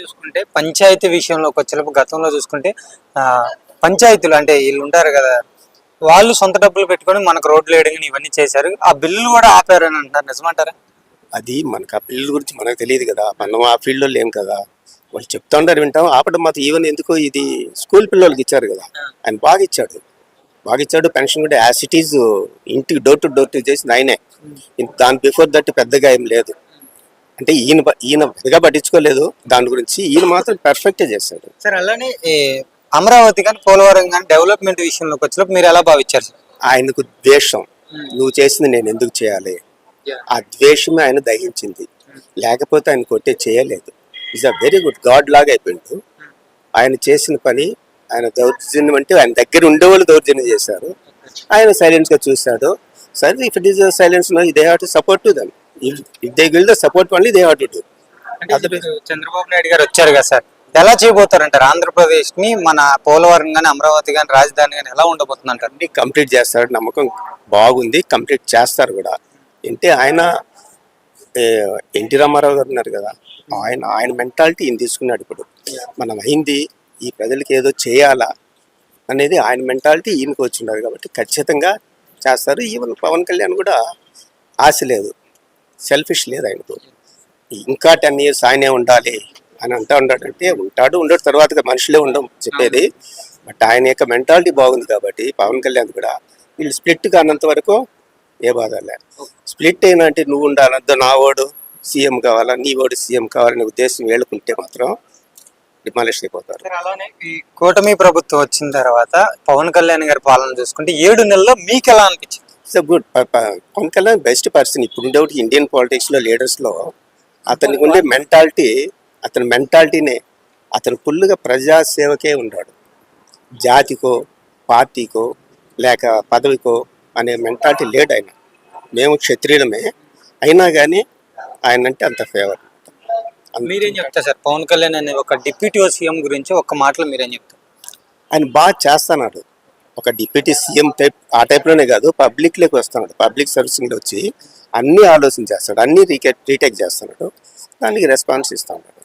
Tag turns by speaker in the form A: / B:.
A: చూసుకుంటే పంచాయతీ విషయంలోకి వచ్చేటప్పుడు గతంలో చూసుకుంటే పంచాయతీలు అంటే వీళ్ళు ఉంటారు కదా వాళ్ళు సొంత డబ్బులు పెట్టుకొని మనకు రోడ్లు వేయడం ఇవన్నీ చేశారు. ఆ బిల్లులు కూడా ఆపారని అంటున్నారు. నిజమంటారా?
B: అది మనకు ఆ పిల్లల గురించి మనకు తెలియదు కదా. మనం ఆ ఫీల్డ్లో లేం కదా. వాళ్ళు చెప్తా ఉంటారు వింటాం. ఆపడం మాత్రం ఈవెన్ ఎందుకో ఇది స్కూల్ పిల్లలకి ఇచ్చారు కదా. ఆయన బాగా ఇచ్చాడు. బాగా ఇచ్చాడు. పెన్షన్ కూడా యాజ్ ఇట్ ఈజ్ ఇంటికి డోర్ టు డోర్ చేసింది ఆయనే. ఇంత- దాని బిఫోర్ దట్ పెద్దగా ఏం లేదు. అంటే ఈయన ఈయన పెద్దగా పట్టించుకోలేదు. దాని గురించి ఈయన మాత్రం పర్ఫెక్ట్ చేశాడు.
A: సార్ అలానే అమరావతి కానీ పోలవరం కానీ డెవలప్మెంట్ విషయంలోకి వచ్చినప్పుడు మీరు ఎలా భావించారు సార్?
B: ఆయనకు ద్వేషం. నువ్వు చేసింది నేను ఎందుకు చేయాలి? ఆ ద్వేషమే ఆయన దహించింది. లేకపోతే ఆయన కొట్టే చేయలేదు. Is a very good god లాగా అయిపోయిండు. ఆయన చేసిన పని ఆయన దౌర్జన్యం అంటే ఆయన దగ్గర ఉండేవాళ్ళు దౌర్జన్యం చేశారు. ఆయన సైలెన్స్గా చూశాడు. సరే if it is silence they have to support to them if they support only they have to do
A: Chandrababu Naidu garu వచ్చారు కదా సార్ ఎలా చేయబోతారంటారు? ఆంధ్రప్రదేశ్ని మన పోలవరం కానీ అమరావతి కానీ రాజధాని కానీ ఎలా ఉండబోతుంది అంటారు
B: కంప్లీట్ చేస్తాడు నమ్మకం బాగుంది కంప్లీట్ చేస్తారు కూడా. అంటే ఆయన ఎన్టీ రామారావు గారు ఉన్నారు కదా ఆయన ఆయన మెంటాలిటీ ఈయన తీసుకున్నాడు ఇప్పుడు. మనం అయింది ఈ ప్రజలకి ఏదో చేయాలా అనేది ఆయన మెంటాలిటీ ఈయనకు వచ్చిన్నారు కాబట్టి ఖచ్చితంగా చేస్తారు. ఈవెన్ పవన్ కళ్యాణ్ కూడా ఆశ లేదు. సెల్ఫిష్ లేదు ఆయనకు ఇంకా టెన్ ఇయర్స్ ఆయనే ఉండాలి అని అంటా ఉంటాడంటే ఉంటాడు ఉండడు తర్వాత మనుషులే ఉండం చెప్పేది. బట్ ఆయన యొక్క మెంటాలిటీ బాగుంది కాబట్టి పవన్ కళ్యాణ్ కూడా వీళ్ళు స్ప్లిట్ కానంత వరకు ఏ బాధ లే స్ప్లిట్ అయినంటే నువ్వు ఉండాలంత నా ఓడు సీఎం కావాలా నీ ఓడు సీఎం కావాలనే ఉద్దేశం వేలుకుంటే మాత్రం డిమాలిష్ అయిపోతారు.
A: అలానే ఈ కూటమి ప్రభుత్వం వచ్చిన తర్వాత పవన్ కళ్యాణ్ గారి పాలన చూసుకుంటే ఏడు నెలల్లో మీకు ఎలా అనిపించింది?
B: It's good Pawan Kalyan best person ఇప్పుడు ఉండేవాటి ఇండియన్ పాలిటిక్స్లో లీడర్స్లో అతనికి ఉండే మెంటాలిటీ అతని మెంటాలిటీనే అతను ఫుల్గా ప్రజాసేవకే ఉన్నాడు జాతికో పార్టీకో లేక పదవికో అనే మెంటాలిటీ లేడు ఆయన మేము క్షత్రియులమే అయినా కానీ ఆయన అంటే అంత ఫేవర్
A: మీరేం చెప్తారు సార్? పవన్ కళ్యాణ్ అనే ఒక డిప్యూటీ సీఎం గురించి ఒక్క మాటలో మీరేం చెప్తారు?
B: ఆయన బాగా చేస్తున్నాడు ఒక డిప్యూటీ సీఎం టైప్ ఆ టైప్లోనే కాదు పబ్లిక్లోకి వస్తున్నాడు. పబ్లిక్ సర్వీసింగ్లో వచ్చి అన్ని ఆలోచన చేస్తాడు అన్ని రీకే రీటేక్ చేస్తున్నాడు. దానికి రెస్పాన్స్ ఇస్తున్నాడు